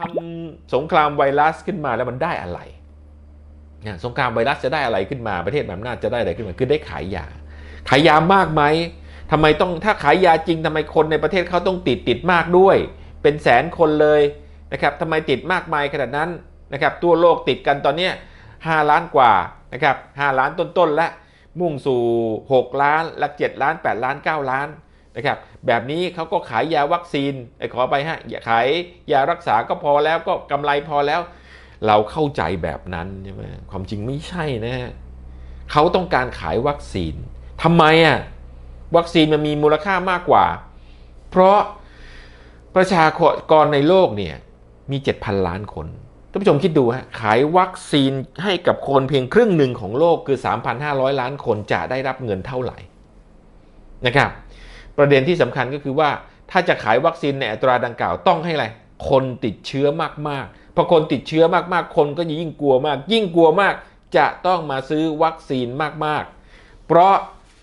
ทำสงครามไวรัสขึ้นมาแล้วมันได้อะไรเนี่ยสงครามไวรัสจะได้อะไรขึ้นมาประเทศแบบน่าจจะได้อะไรขึ้นมาคือได้ขายยา ขายยามากไหมทำไมต้องถ้าขายยาจริงทำไมคนในประเทศเขาต้องติดติดมากด้วย เป็นแสนคนเลยนะครับทำไมติดมากมายขนาดนั้นนะครับตัวโลกติดกันตอนนี้5ล้านกว่านะครับ5ล้านต้นๆและมุ่งสู่ 6 ล้านและ7ล้าน 8 ล้าน 9 ล้านนะครับ แบบนี้เขาก็ขายยาวัคซีนไอ้ขอไปฮะอย่าขายยารักษาก็พอแล้วก็กำไรพอแล้ว เราเข้าใจแบบนั้นใช่ไหมความจริงไม่ใช่นะฮะเขาต้องการขายวัคซีนทำไมอะวัคซีนมันมีมูลค่ามากกว่า เพราะประชากรในโลกเนี่ยมี 7,000 ล้านคนท่านผู้ชมคิดดูฮะขายวัคซีนให้กับคนเพียงครึ่งหนึ่งของโลกคือ 3,500 ล้านคนจะได้รับเงินเท่าไหร่นะครับ ประเด็นที่สำคัญก็คือว่าถ้าจะขายวัคซีนในอัตราดังกล่าวต้องให้อะไร คนติดเชื้อมากๆพอคนติดเชื้อมากๆ คนก็ยิ่งกลัวมาก ยิ่งกลัวมาก จะต้องมาซื้อวัคซีนมากๆ เพราะ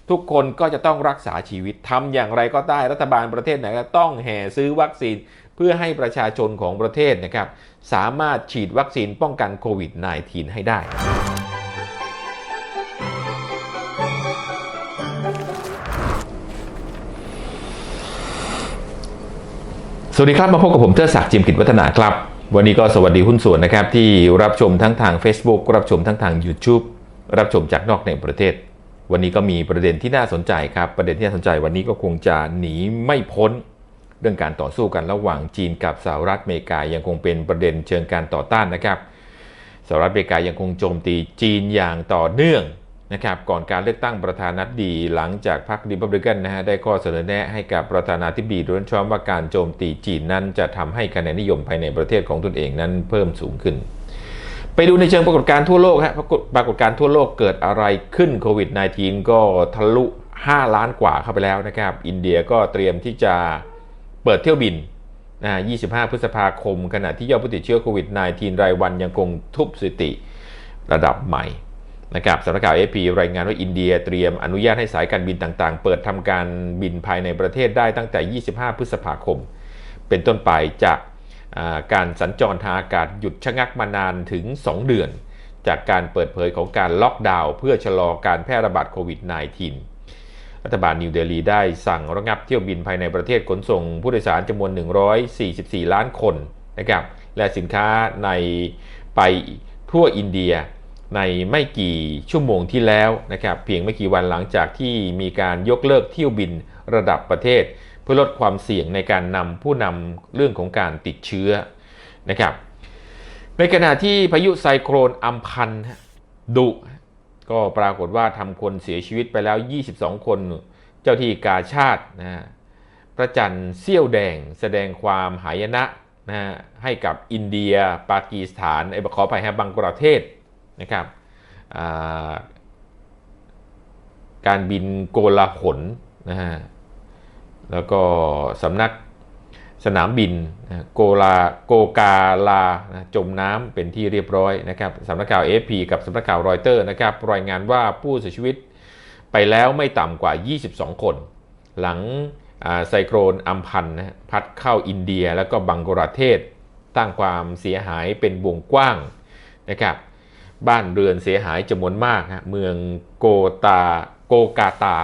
ทุกคนก็จะต้องรักษาชีวิตทำอย่างไรก็ได้รัฐบาลประเทศไหนก็ต้องแห่ซื้อวัคซีนเพื่อให้ประชาชนของประเทศนะครับ สามารถฉีดวัคซีนป้องกันโควิด -19 ให้ได้ สวัสดีครับมาพบกับผมเทอศักดิ์จิมกิจวัฒนาครับ วันนี้ก็สวัสดีหุ้นส่วนนะครับ ที่รับชมทั้งทาง Facebook รับชมทั้งทาง YouTube รับชมจากนอกในประเทศ วันนี้ก็มีประเด็นที่น่าสนใจครับ ประเด็นที่น่าสนใจวันนี้ก็คงจะหนีไม่พ้น เรื่องการต่อสู้กันระหว่างจีนกับสหรัฐอเมริกายังคงเป็นประเด็นเชิงการต่อต้านนะครับสหรัฐอเมริกายังคงโจมตีจีนอย่างต่อเนื่อง นะครับก่อนการเลือกตั้งประธานาธิบดีหลังจากพรรคริพับลิกันนะฮะได้ข้อเสนอแนะให้กับประธานาธิบดีโดนัลด์ทรัมป์ว่าการโจมตีจีนนั้นจะทำให้คะแนนนิยมภายในประเทศของตนเองนั้นเพิ่มสูงขึ้น ไปดูในเชิงปรากฏการณ์ทั่วโลกฮะปรากฏปรากฏการณ์ทั่วโลกเกิดอะไรขึ้นโควิด -19 ก็ทะลุ 5 ล้านกว่าเข้าไปแล้วนะครับ อินเดียก็เตรียมที่จะเปิดเที่ยวบินนะ25 พฤษภาคม ขณะที่ยอดผู้ติดเชื้อโควิด -19 รายวันยังคงทุบสถิติระดับใหม่ นะครับสำนักข่าว AP รายงานว่าอินเดียเตรียมอนุญาตให้สายการบินต่างๆ เปิดทำการบินภายในประเทศได้ตั้งแต่ 25 พฤษภาคม เป็นต้นไปจากการสัญจรทางอากาศหยุดชะงักมานานถึง 2 เดือน จากการเปิดเผยของการล็อกดาวน์เพื่อชะลอการแพร่ระบาดโควิด -19 รัฐบาลนิวเดลีได้สั่งระงับเที่ยวบินภายในประเทศขนส่งผู้โดยสารจำนวน 144 ล้านคนนะครับและสินค้าในไปทั่วอินเดีย ในไม่กี่ชั่วโมงที่แล้วนะครับเพียงไม่กี่วันหลังจากที่มีการยกเลิกเที่ยวบินระดับประเทศ เพื่อลดความเสี่ยงในการนำผู้นำเรื่องของการติดเชื้อนะครับในขณะที่พายุไซโครนอัมพันดุก็ปรากฏว่าทำคนเสียชีวิตไปแล้ว 22 คน เจ้าที่กาชาตินะพระจันทร์เสี้ยวแดงแสดงความหายนะนะให้กับอินเดีย ปากีสถานไอ้ขอไปฮะบังกลาเทศ นะครับการบินโกลาหลนะฮะแล้วก็สำนักสนามบินโกลาโกกาลานะจมน้ำเป็นที่เรียบร้อยนะครับสำนักข่าว AFP กับสำนักข่าวรอยเตอร์นะครับรายงานว่าผู้เสียชีวิตไปแล้วไม่ต่ำกว่า 22 คน หลังไซโครนอัมพันนะพัดเข้าอินเดียแล้วก็บังกลาเทศตั้งความเสียหายเป็นวงกว้างนะครับ บ้านเรือนเสียหายจำนวนมากฮะเมืองโกตาโกกาตา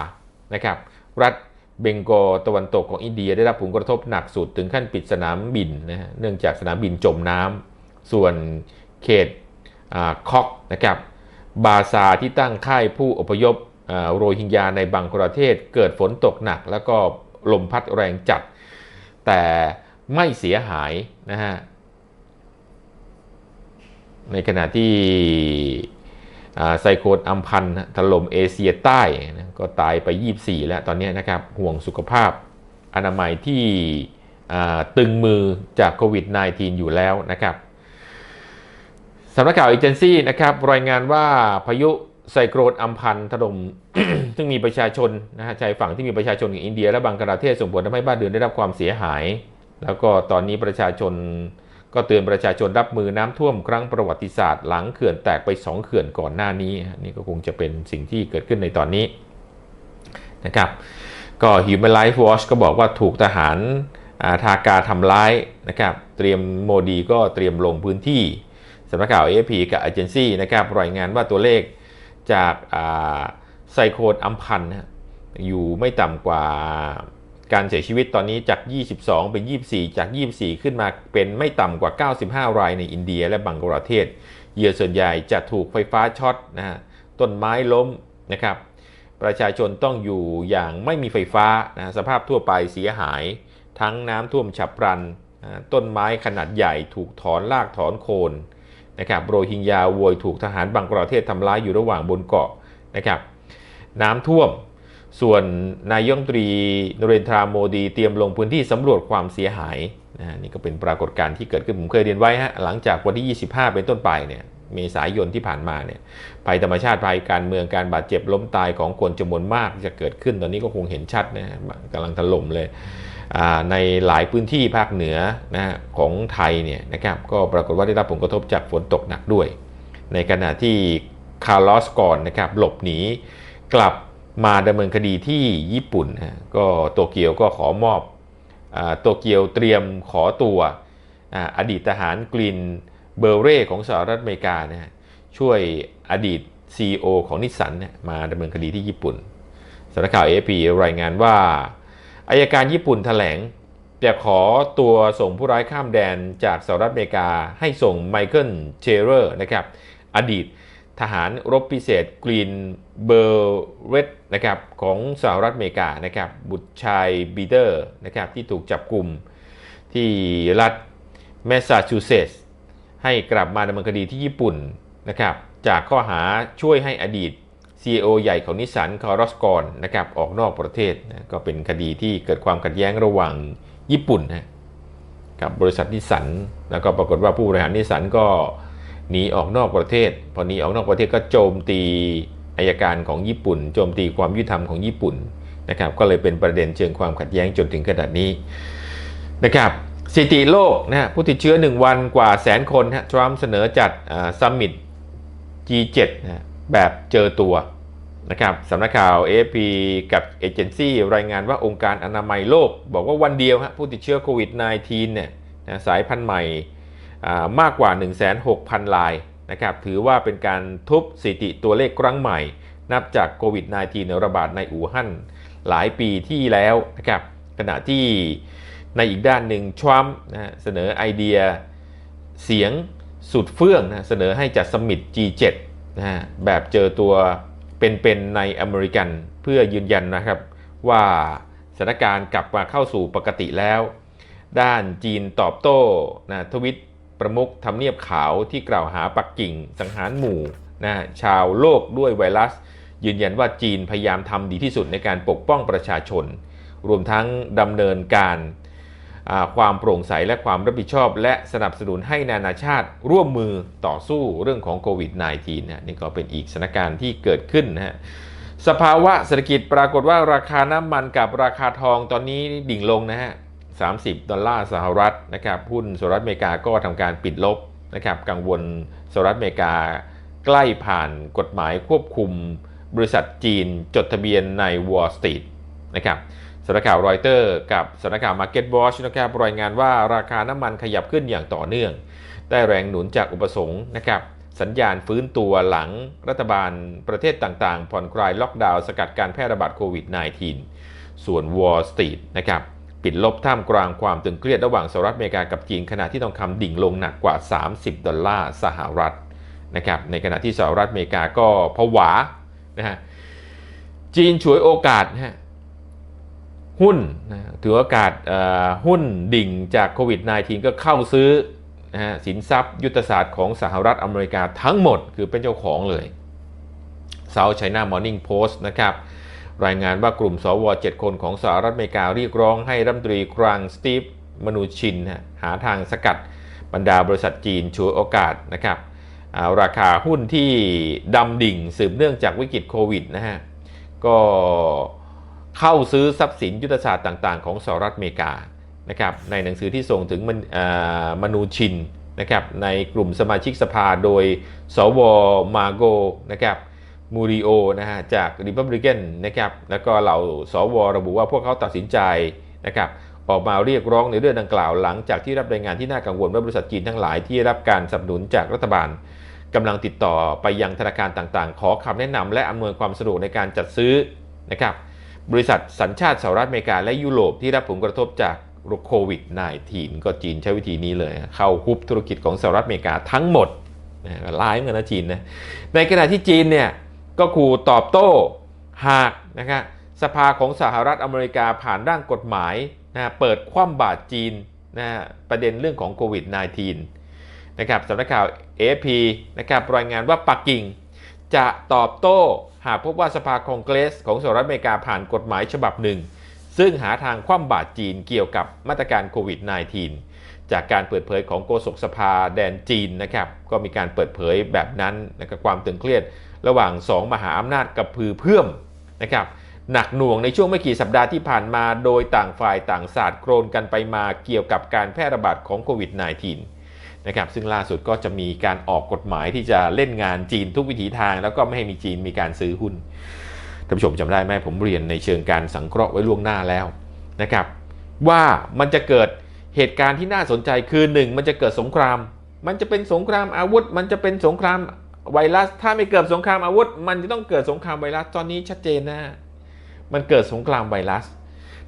นะครับรัฐเบงโกตะวันตกของอินเดียได้รับผลกระทบหนักสุดถึงขั้นปิดสนามบินนะฮะเนื่องจากสนามบินจมน้ำส่วนเขตคอกนะครับบาซาที่ตั้งค่ายผู้อพยพโรฮิงญาในบางประเทศเกิดฝนตกหนัก แล้วก็ลมพัดแรงจัด แต่ไม่เสียหายนะฮะ ในขณะที่ไซโคนอัมพันธ์ถล่มเอเชียใต้นะก็ตายไป 24 แล้วตอนนี้นะครับ ห่วงสุขภาพอนามัยที่ตึงมือจากโควิด -19 อยู่แล้วนะครับสำนักข่าวเอเจนซี่นะครับรายงานว่าพายุไซโคลนอัมพันธ์ถล่มซึ่งมีประชาชนนะฮะชายฝั่งที่มีประชาชนของอินเดีย และบังกลาเทศส่งผลทำให้บ้านเรือนได้รับความเสียหาย แล้วก็ตอนนี้ประชาชน ก็เตือนประชาชนรับมือน้ำท่วมครั้งประวัติศาสตร์หลังเขื่อนแตกไป 2 เขื่อนก่อนหน้านี้นี่ก็คงจะเป็นสิ่งที่เกิดขึ้นในตอนนี้นะครับก็ Human Rights Watch ก็บอกว่าถูกทหารทากาทำร้ายนะครับเตรียมโมดีก็เตรียมลงพื้นที่สำนักข่าว AFP กับเอเจนซี่นะครับรายงานว่าตัวเลขจากาไซโคลนอัมพันอยู่ไม่ต่ำกว่า การเสียชีวิตตอนนี้จาก 22 เป็น 24 จาก 24 ขึ้นมาเป็นไม่ต่ำกว่า 95 รายในอินเดียและบังกลาเทศเหยื่อส่วนใหญ่จะถูกไฟฟ้าช็อตนะฮะต้นไม้ล้มนะครับ ประชาชนต้องอยู่อย่างไม่มีไฟฟ้านะสภาพทั่วไปเสียหาย ทั้งน้ำท่วมฉับพลัน ต้นไม้ขนาดใหญ่ถูกถอนรากถอนโคนนะครับโรฮิงญาโวยถูกทหารบังกลาเทศทำร้ายอยู่ระหว่างบนเกาะนะครับ น้ำท่วม ส่วนนายกรัฐมตรีนเรนทราโมดีเตรียมลงพื้นที่สำรวจความเสียหายนะนี่ก็เป็นปรากฏการณ์ที่เกิดขึ้นผมเคยเรียนไว้ฮะหลังจากวันที่ 25 เป็นต้นไปเนี่ยเมษายนที่ผ่านมาเนี่ยภัยธรรมชาติภัยการเมืองการบาดเจ็บล้มตายของคนจำนวนมากจะเกิดขึ้นตอนนี้ก็คงเห็นชัดนะกำลังถล่มเลยในหลายพื้นที่ภาคเหนือนะของไทยเนี่ยนะครับก็ปรากฏว่าได้รับผลกระทบจากฝนตกหนักด้วย ในขณะที่คาร์ลอสก่อนนะครับหลบหนีกลับ มาดำเนินคดีที่ญี่ปุ่นนะฮะก็โตเกียวก็ขอมอบอาโตเกียวเตรียมขอตัวออดีตทหารกลินเบอร์เร่ของสหรัฐอเมริกานะช่วยอดีต CEO ของนิสสันเนี่ยมาดำเนินคดีที่ญี่ปุ่นสำนักข่าว AFP รายงานว่าอายการญี่ปุ่นแถลงจะขอตัวส่งผู้ร้ายข้ามแดนจากสหรัฐอเมริกาให้ส่งไมเคิลเชเรอร์นะครับอดีต ทหารรบพิเศษกรีนเบอร์เรตนะครับของสหรัฐอเมริกานะครับบุตรชายบีเดอร์นะครับที่ถูกจับกลุ่มที่รัฐแมสซาชูเซตส์ให้กลับมาดำเนินคดีที่ญี่ปุ่นนะครับจากข้อหาช่วยให้อดีต CEO ใหญ่ของนิสสันคาร์ลอสกอนนะครับออกนอกประเทศนะก็เป็นคดีที่เกิดความขัดแย้งระหว่างญี่ปุ่นนะกับบริษัทนิสสันแล้วก็ปรากฏว่าผู้บริหารนิสสันก็ หนีออกนอกประเทศ พอหนีออกนอกประเทศก็โจมตีอายการของญี่ปุ่น โจมตีความยุติธรรมของญี่ปุ่นนะครับก็เลยเป็นประเด็นเชิงความขัดแย้งจนถึงขนาดนี้นะครับสถิติโลกนะผู้ติดเชื้อ 1 วันกว่าแสนคนฮะทรัมป์เสนอจัดซัมมิต G7 นะแบบเจอตัวนะครับสำนักข่าว AFP กับเอเจนซี่รายงานว่าองค์การอนามัยโลก บอกว่าวันเดียวฮะผู้ติดเชื้อโควิด -19 เนี่ยสายพันธุ์ใหม่ มากกว่า 16,000รายนะครับถือว่าเป็นการทุบสถิติตัวเลขครั้งใหม่ นับจากโควิด -19 ระบาดในอู่ฮั่นหลายปีที่แล้วนะครับขณะที่ในอีกด้านหนึ่งทรัมป์นะเสนอไอเดียเสียงสุดเฟื่องนะเสนอให้จัดสมิต G7 นะฮะแบบเจอตัวเป็นๆในอเมริกันเพื่อยืนยันนะครับว่าสถานการณ์กลับมาเข้าสู่ปกติแล้ว ด้านจีนตอบโต้นะทวิต ประมุขทำเนียบขาวที่กล่าวหาปักกิ่งสังหารหมู่นะชาวโลกด้วยไวรัส ยืนยันว่าจีนพยายามทำดีที่สุดในการปกป้องประชาชน รวมทั้งดำเนินการความโปร่งใสและความรับผิดชอบ และสนับสนุนให้นานาชาติร่วมมือต่อสู้เรื่องของโควิด -19 นะนี่ก็เป็นอีกสถานการณ์ที่เกิดขึ้นนะฮะสภาวะเศรษฐกิจปรากฏว่าราคาน้ำมันกับราคาทองตอนนี้ดิ่งลงนะฮะ 30 ดอลลาร์สหรัฐนะครับหุ้นสหรัฐอเมริกาก็ทำการปิดลบนะครับกังวลสหรัฐอเมริกา ใกล้ผ่านกฎหมายควบคุม บริษัทจีนจดทะเบียนใน Wall Street นะครับสำนักข่าวรอยเตอร์กับสำนักข่าว Market Watch นะครับรายงานว่าราคาน้ำมันขยับขึ้นอย่างต่อเนื่อง ได้แรงหนุนจากอุปสงค์นะครับสัญญาณฟื้นตัวหลังรัฐบาลประเทศต่างๆ ผ่อนคลายล็อกดาวน์สกัดการแพร่ระบาดโควิด -19 ส่วน Wall Street นะครับ ปิดลบท่ามกลางความตึงเครียดระหว่างสหรัฐอเมริกากับจีนขณะที่ทองคำดิ่งลงหนักกว่า 30 ดอลลาร์สหรัฐนะครับในขณะที่สหรัฐอเมริกาก็ผวานะฮะจีนฉวยโอกาสนะฮะหุ้นนะถือโอกาสหุ้นดิ่งจากโควิด -19 ก็เข้าซื้อนะฮะสินทรัพย์ยุทธศาสตร์ของสหรัฐอเมริกาทั้งหมดคือเป็นเจ้าของเลย South China Morning Post นะครับ รายงานว่ากลุ่มสว7คนของสหรัฐอเมริกาเรียกร้องให้รัฐมนตรีคลังสตีฟมนูชินหาทางสกัดบรรดาบริษัทจีนช่วยโอกาสนะครับาราคาหุ้นที่ดำดิ่งสืบเนื่องจากวิกฤตโควิดนะฮะก็เข้าซื้อทรัพย์สินยุทธศาสตร์ต่าง ๆ ของสหรัฐอเมริกานะครับในหนังสือที่ส่งถึงมามนูชินนะครับในกลุ่มสมาชิกสภาโดย สวมาโกนะครับ มูริโอนะฮะจากริพับลิกันนะครับแล้วก็เหล่าสวระบุว่าพวกเขาตัดสินใจนะครับออกมาเรียกร้องในเรื่องดังกล่าวหลังจากที่รับรายงานที่น่ากังวลว่าบริษัทจีนทั้งหลายที่รับการสนับสนุนจากรัฐบาลกำลังติดต่อไปยังธนาคารต่างๆ ขอคำแนะนำและอำนวยความสะดวกในการจัดซื้อนะครับบริษัทสัญชาติสหรัฐอเมริกาและยุโรปที่รับผลกระทบจากโควิด -19 ก็จีนใช้วิธีนี้เลย เข้าคุบธุรกิจของสหรัฐอเมริกาทั้งหมดนะร้ายเหมือนกันนะจีนนะในขณะที่จีนเนี่ย ก็ขู่ตอบโต้หากนะครับสภาของสหรัฐอเมริกาผ่านร่างกฎหมายนะเปิดคว่ำบาตรจีนนะประเด็นเรื่องของโควิด -19 นะครับสำนักข่าว AP นะครับรายงานว่าปักกิ่ง จะตอบโต้หากพบว่าสภาคองเกรส ของสหรัฐอเมริกาผ่านกฎหมายฉบับหนึ่ง ซึ่งหาทางคว่ำบาตรจีนเกี่ยวกับมาตรการโควิด -19 จากการเปิดเผยของโฆษกสภาแดนจีนนะครับก็มีการเปิดเผยแบบนั้นนะครับความตึงเครียด ระหว่าง 2 มหาอำนาจกับพือเพื่อมนะครับหนักหน่วงในช่วงไม่กี่สัปดาห์ที่ผ่านมา โดยต่างฝ่ายต่างศาสตร์โครนกันไปมาเกี่ยวกับการแพร่ระบาดของโควิด -19 นะครับซึ่งล่าสุดก็จะมีการออกกฎหมายที่จะเล่นงานจีนทุกวิถีทาง แล้วก็ไม่ให้มีจีนมีการซื้อหุ้นท่านผู้ชมจำได้ไหมผมเรียนในเชิงการสังเคราะห์ไว้ล่วงหน้าแล้วนะครับว่ามันจะเกิดเหตุการณ์ที่น่าสนใจคือหนึ่งมันจะเกิดสงคราม มันจะเป็นสงครามอาวุธ มันจะเป็นสงคราม ไวรัสถ้าไม่เกิดสงครามอาวุธ มันจะต้องเกิดสงครามไวรัสตอนนี้ชัดเจนนะมันเกิดสงครามไวรัส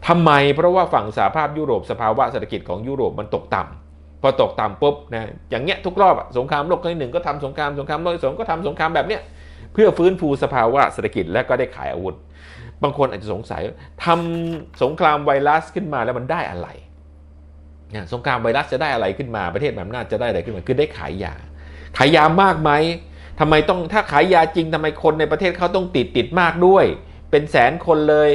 ทำไมเพราะว่าฝั่งสหภาพยุโรปสภาวะเศรษฐกิจของยุโรปมันตกต่ำพอตกต่ำปุ๊บนะอย่างเงี้ยทุกรอบสงครามโลกครั้งที่หนึ่งก็ทำสงครามสงครามโลกที่สองก็ทำสงครามแบบเนี้ยเพื่อฟื้นฟูสภาวะเศรษฐกิจและก็ได้ขายอาวุธ บางคนอาจจะสงสัยทำสงครามไวรัสขึ้นมาแล้วมันได้อะไรสงครามไวรัสจะได้อะไรขึ้นมาประเทศแบบน่าจะได้อะไรขึ้นมาคือได้ขายยา ขายยามากไหม ทำไมต้องถ้าขายยาจริงทำไมคนในประเทศเขาต้องติดติดมากด้วย เป็นแสนคนเลย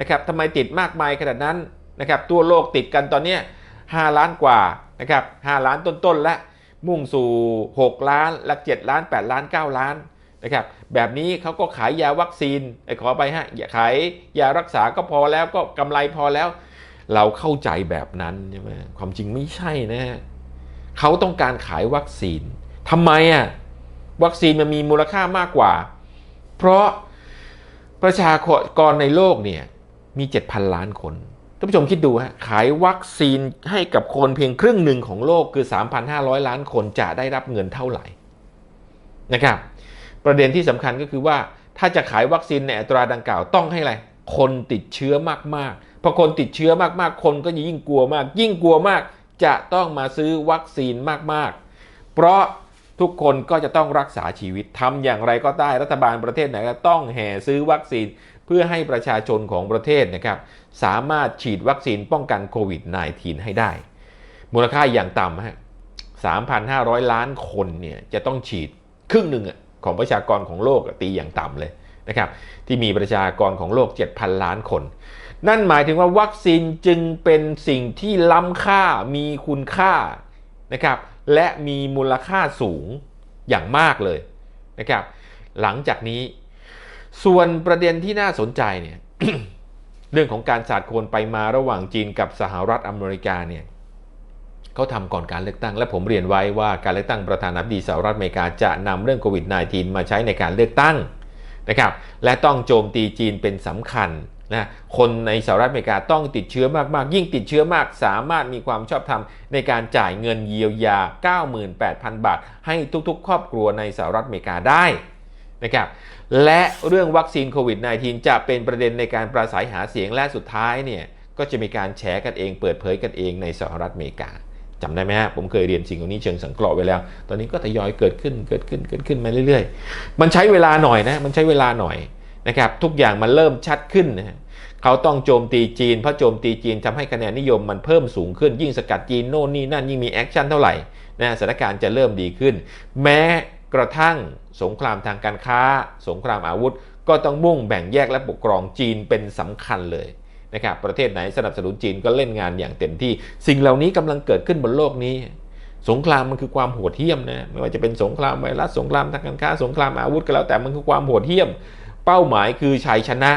นะครับทำไมติดมากมายขนาดนั้นนะครับตัวโลกติดกันตอนนี้5ล้านกว่านะครับ5ล้านต้นๆและมุ่งสู่ 6 ล้านหลัก7ล้าน 8 ล้าน 9 ล้านนะครับแบบนี้เขาก็ขายยาวัคซีนขอไปฮะอย่าขายยารักษาก็พอแล้วก็กำไรพอแล้ว เราเข้าใจแบบนั้นใช่ไหมความจริงไม่ใช่นะฮะเขาต้องการขายวัคซีนทำไมอะ วัคซีนมันมีมูลค่ามากกว่า เพราะประชากรในโลกเนี่ยมี 7,000 ล้านคนท่านผู้ชมคิดดูฮะขายวัคซีนให้กับคนเพียงครึ่งหนึ่งของโลกคือ 3,500 ล้านคนจะได้รับเงินเท่าไหร่นะครับ ประเด็นที่สำคัญก็คือว่าถ้าจะขายวัคซีนในอัตราดังกล่าวต้องให้อะไรคนติดเชื้อมากๆพอคนติดเชื้อมากๆ คนก็ยิ่งกลัวมาก ยิ่งกลัวมากจะต้องมาซื้อวัคซีนมากๆ เพราะ ทุกคนก็จะต้องรักษาชีวิตทำอย่างไรก็ได้รัฐบาลประเทศไหนก็ต้องแห่ซื้อวัคซีน เพื่อให้ประชาชนของประเทศนะครับสามารถฉีดวัคซีนป้องกันโควิด -19 ให้ได้ มูลค่าอย่างต่ำฮะ3,500 ล้านคนเนี่ยจะต้องฉีดครึ่งหนึ่งของประชากรของโลกตีอย่างต่ำเลยนะครับที่มีประชากรของโลก 7,000 ล้านคน นั่นหมายถึงว่าวัคซีนจึงเป็นสิ่งที่ล้ำค่ามีคุณค่านะครับ และมีมูลค่าสูงอย่างมากเลยนะครับ หลังจากนี้ ส่วนประเด็นที่น่าสนใจเนี่ยเรื่องของการสาดโคนไปมาระหว่างจีนกับสหรัฐอเมริกาเนี่ยเขาทำก่อนการเลือกตั้ง และผมเรียนไว้ว่าการเลือกตั้งประธานาธิบดีสหรัฐอเมริกาจะนำเรื่องโควิด -19 มาใช้ในการเลือกตั้งนะครับ และต้องโจมตีจีนเป็นสำคัญ นะคนในสหรัฐอเมริกาต้องติดเชื้อมากๆ ยิ่งติดเชื้อมากสามารถมีความชอบธรรมในการจ่ายเงินเยียวยา 98,000 บาท ให้ทุกๆ ครอบครัวในสหรัฐอเมริกาได้นะครับและเรื่องวัคซีนโควิด -19 จะเป็นประเด็นในการปราศัยหาเสียงและสุดท้ายเนี่ยก็จะมีการแฉกันเองเปิดเผยกันเองในสหรัฐอเมริกาจำได้ไหมฮะผมเคยเรียนสิ่งนี้เชิงสังเคราะห์ไว้แล้ว ตอนนี้ก็ทยอยเกิดขึ้นเกิดขึ้นเกิดขึ้นมาเรื่อยๆ มันใช้เวลาหน่อยนะมันใช้เวลาหน่อย นะครับทุกอย่างมันเริ่มชัดขึ้นนะเขาต้องโจมตีจีนเพราะโจมตีจีนทำให้คะแนนนิยมมันเพิ่มสูงขึ้นยิ่งสกัดจีนโน่นนี่นั่นยิ่งมีแอคชั่นเท่าไหร่นะสถานการณ์จะเริ่มดีขึ้น แม้กระทั่งสงครามทางการค้า สงครามอาวุธ ก็ต้องมุ่งแบ่งแยกและปกครองจีนเป็นสำคัญเลยนะครับประเทศไหนสนับสนุนจีนก็เล่นงานอย่างเต็มที่ สิ่งเหล่านี้กำลังเกิดขึ้นบนโลกนี้ สงครามมันคือความโหดเหี้ยมนะไม่ว่าจะเป็นสงครามไวรัสสงครามทางการค้าสงครามอาวุธก็แล้วแต่มันคือความโหดเหี้ยม เป้าหมายคือชัยชนะ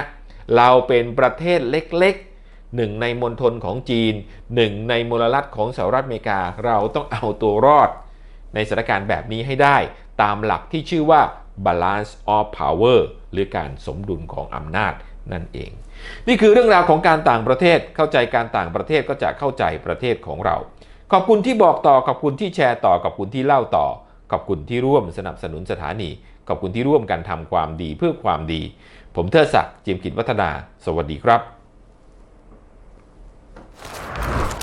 เราเป็นประเทศเล็กๆหนึ่งในมณฑลของจีนหนึ่งในมลรัฐของสหรัฐอเมริกาเราต้องเอาตัวรอด ในสถานการณ์แบบนี้ให้ได้ ตามหลักที่ชื่อว่า balance of power หรือการสมดุลของอำนาจนั่นเอง นี่คือเรื่องราวของการต่างประเทศเข้าใจการต่างประเทศก็จะเข้าใจประเทศของเรา ขอบคุณที่บอกต่อขอบคุณที่แชร์ต่อขอบคุณที่เล่าต่อ ขอบคุณที่ร่วมสนับสนุนสถานี ขอบคุณที่ร่วมกันทำความดีเพื่อความดี ผมเทิดศักดิ์จิมกิจวัฒนา สวัสดีครับ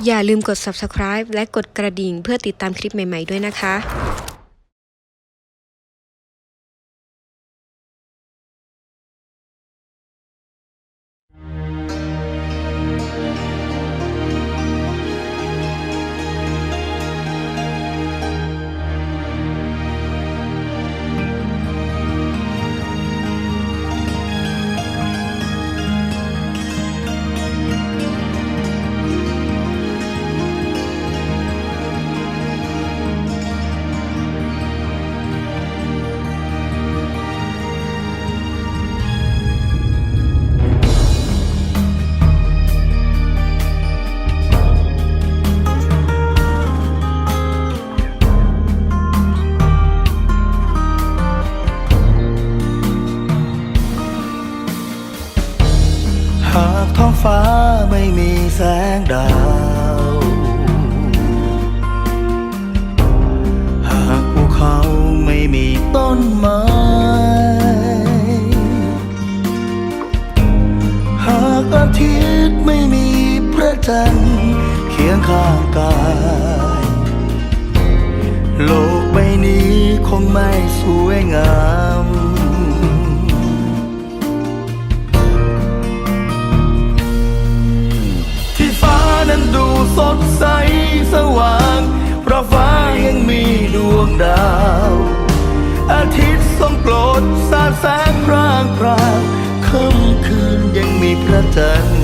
อย่าลืมกด subscribe และกดกระดิ่งเพื่อติดตามคลิปใหม่ ๆ ด้วยนะคะ จันทร์เคียงข้างกาย โลกใบนี้คงไม่สวยงามที่ฟ้านั้นดูสดใสสว่าง เพราะฟ้ายังมีดวงดาว อาทิตย์ทรงโปรดสาดแสงพร่างพราวค่ำคืนยังมีพระจันทร์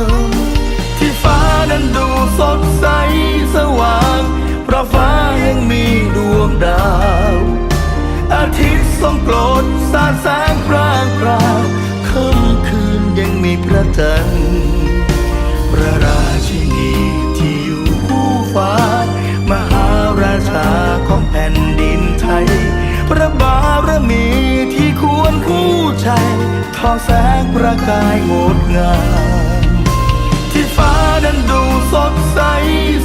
ม รดสาดแสงพรางพราวค่ำคืนยังมีพระจันทร์พระราชินีที่อยู่คู่ฟ้า มหาราชาของแผ่นดินไทย พระบารมีที่ควรคู่ใจทอแสงประกายงดงามที่ฟ้านั้นดูสดใส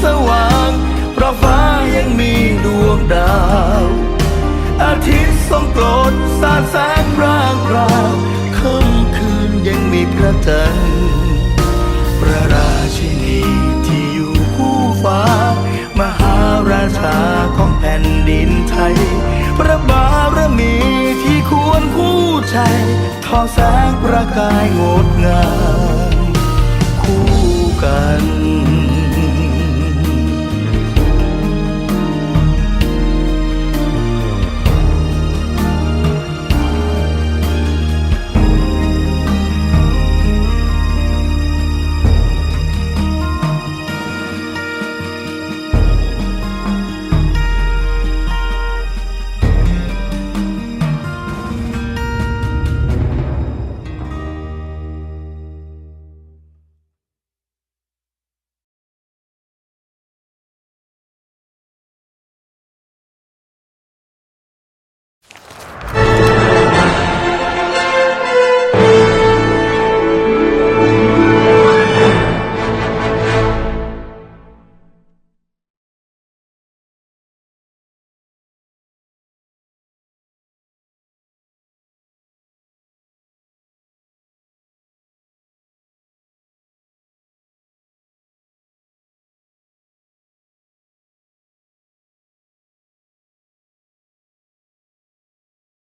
สว่างเพราะฟ้ายังมีดวงดาว อาทิตย์ทรงโปรดสาดแสงร่างพราวค่ำคืนยังมีพระจันทร์พระราชินีที่อยู่คู่ฟ้า มหาราชาของแผ่นดินไทย พระบารมีที่ควรคู่ใจทอแสงประกายงดงามคู่กัน